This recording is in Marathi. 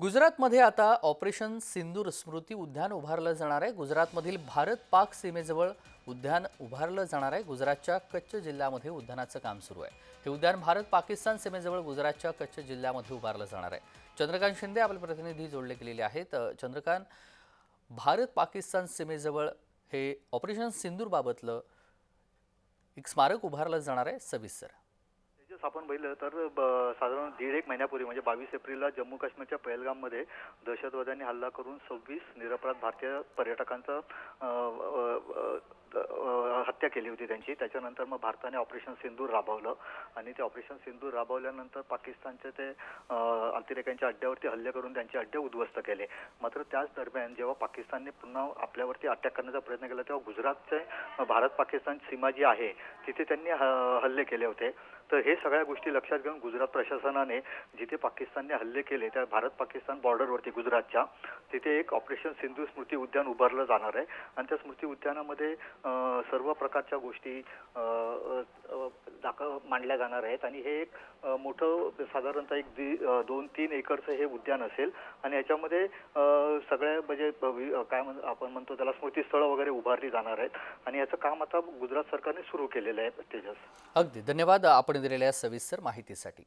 गुजरातमध्ये आता ऑपरेशन सिंदूर स्मृती उद्यान उभारलं जाणार आहे. गुजरातमधील भारत पाक सीमेजवळ उद्यान उभारलं जाणार आहे. गुजरातच्या कच्छ जिल्ह्यामध्ये उद्यानाचं काम सुरू आहे. हे उद्यान भारत पाकिस्तान सीमेजवळ गुजरातच्या कच्छ जिल्ह्यामध्ये उभारलं जाणार आहे. चंद्रकांत शिंदे आपले प्रतिनिधी जोडले गेलेले आहेत. चंद्रकांत भारत पाकिस्तान सीमेजवळ हे ऑपरेशन सिंदूरबाबतलं एक स्मारक उभारलं जाणार आहे. सविस्तर. आपण पाहिलं तर साधारण दीड एक महिन्यापूर्वी म्हणजे बावीस एप्रिलला जम्मू काश्मीरच्या पहलगाममध्ये दहशतवाद्यांनी हल्ला करून सव्वीस निरपराध भारतीय पर्यटकांचा हत्या केली होती त्यांची. त्याच्यानंतर मग भारताने ऑपरेशन सिंदूर राबवलं आणि ते ऑपरेशन सिंदूर राबवल्यानंतर पाकिस्तानचे ते अतिरेक्यांच्या अड्ड्यावरती हल्ले करून त्यांचे अड्डे उद्ध्वस्त केले. मात्र त्याच दरम्यान जेव्हा पाकिस्तानने पुन्हा आपल्यावरती अटॅक करण्याचा प्रयत्न केला तेव्हा गुजरातचे भारत पाकिस्तान सीमा जी आहे तिथे त्यांनी ह- हल्ले केले होते. तर हे सगळ्या गोष्टी लक्षात घेऊन गुजरात प्रशासनाने जिथे पाकिस्तानने हल्ले केले त्या भारत पाकिस्तान बॉर्डरवरती गुजरातच्या तिथे एक ऑपरेशन सिंधू स्मृती उद्यान उभारलं जाणार आहे. आणि त्या स्मृती उद्यानामध्ये सर्व प्रकारच्या गोष्टी अ, मांडल्या जाणार आहेत. आणि हे एक मोठं साधारणतः एक दि- दोन तीन एकरचं हे उद्यान असेल. आणि याच्यामध्ये सगळ्या म्हणजे काय म्हण आपण म्हणतो त्याला स्मृतीस्थळं वगैरे उभारली जाणार आहेत. आणि याचं काम आता गुजरात सरकारने सुरू केलेलं आहे तेजस अगदी. धन्यवाद आपण दिलेल्या सविस्तर माहितीसाठी.